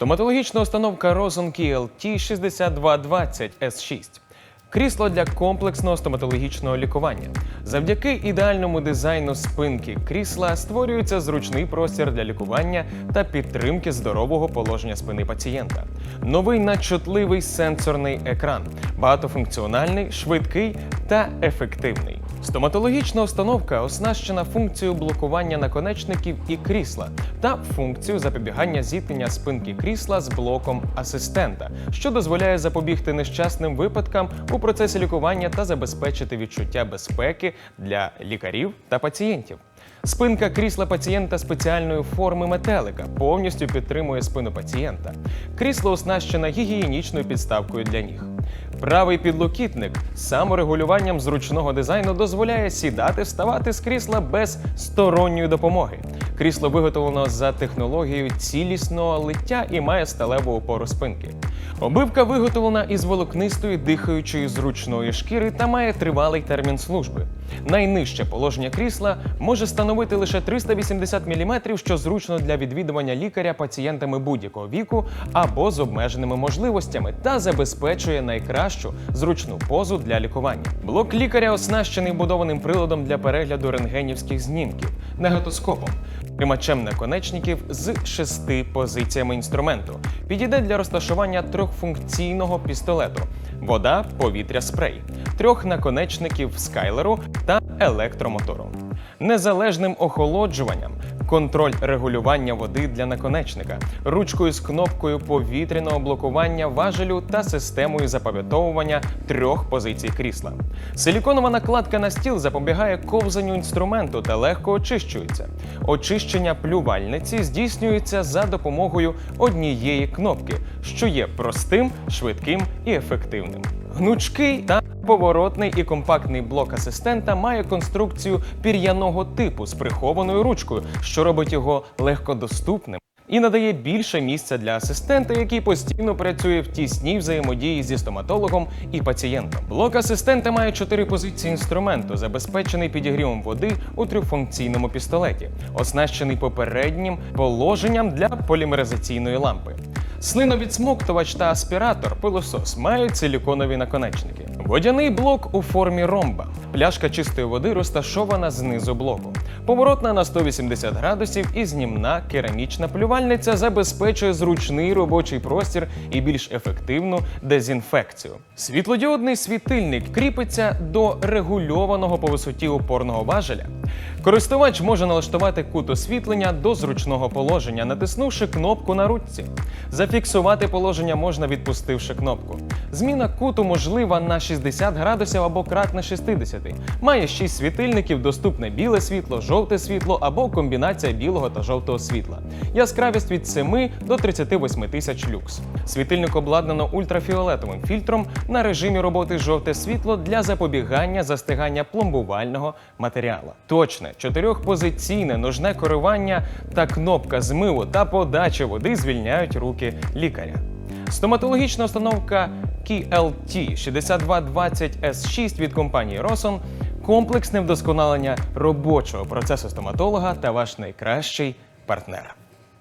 Стоматологічна установка Roson KLT 6220 S6. Крісло для комплексного стоматологічного лікування. Завдяки ідеальному дизайну спинки крісла створюється зручний простір для лікування та підтримки здорового положення спини пацієнта. Новий надчутливий сенсорний екран, багатофункціональний, швидкий та ефективний. Стоматологічна установка оснащена функцією блокування наконечників і крісла та функцією запобігання зіткнення спинки крісла з блоком асистента, що дозволяє запобігти нещасним випадкам у процесі лікування та забезпечити відчуття безпеки для лікарів та пацієнтів. Спинка крісла пацієнта спеціальної форми метелика повністю підтримує спину пацієнта. Крісло оснащено гігієнічною підставкою для ніг. Правий підлокітник саморегулюванням зручного дизайну дозволяє сідати, вставати з крісла без сторонньої допомоги. Крісло виготовлено за технологією цілісного лиття і має сталеву опору спинки. Обивка виготовлена із волокнистої дихаючої зручної шкіри та має тривалий термін служби. Найнижче положення крісла може становити лише 380 мм, що зручно для відвідування лікаря пацієнтами будь-якого віку або з обмеженими можливостями та забезпечує найкращу зручну позу для лікування. Блок лікаря оснащений будованим приладом для перегляду рентгенівських знімків негатоскопом. Тримачем наконечників з шести позиціями інструменту. Підійде для розташування трьохфункційного пістолету: вода, повітря, спрей, трьох наконечників скайлеру та електромотору. Незалежним охолоджуванням, контроль регулювання води для наконечника, ручкою з кнопкою повітряного блокування важелю та системою запам'ятовування трьох позицій крісла. Силіконова накладка на стіл запобігає ковзанню інструменту та легко очищується. Очищення плювальниці здійснюється за допомогою однієї кнопки, що є простим, швидким і ефективним. Гнучкий та поворотний і компактний блок асистента має конструкцію пір'яного типу з прихованою ручкою, що робить його легкодоступним. І надає більше місця для асистента, який постійно працює в тісній взаємодії зі стоматологом і пацієнтом. Блок асистента має чотири позиції інструменту, забезпечений підігрівом води у трьохфункційному пістолеті, оснащений попереднім положенням для полімеризаційної лампи. Слиновідсмоктувач та аспіратор пилосос мають силіконові наконечники. Водяний блок у формі ромба. Пляшка чистої води розташована знизу блоку. Поворотна на 180 градусів і знімна керамічна плювальниця забезпечує зручний робочий простір і більш ефективну дезінфекцію. Світлодіодний світильник кріпиться до регульованого по висоті опорного важеля. Користувач може налаштувати кут освітлення до зручного положення, натиснувши кнопку на ручці. Зафіксувати положення можна, відпустивши кнопку. Зміна куту можлива на 60 градусів або кратне 60. Має 6 світильників, доступне біле світло, жовте світло або комбінація білого та жовтого світла. Яскравість від 7 до 38 тисяч люкс. Світильник обладнано ультрафіолетовим фільтром на режимі роботи жовте світло для запобігання застигання пломбувального матеріалу. Точне чотирьохпозиційне ножне керування та кнопка змиву та подачі води звільняють руки лікаря. Стоматологічна установка KLT 6220 S6 від компанії Roson – комплексне вдосконалення робочого процесу стоматолога та ваш найкращий партнер.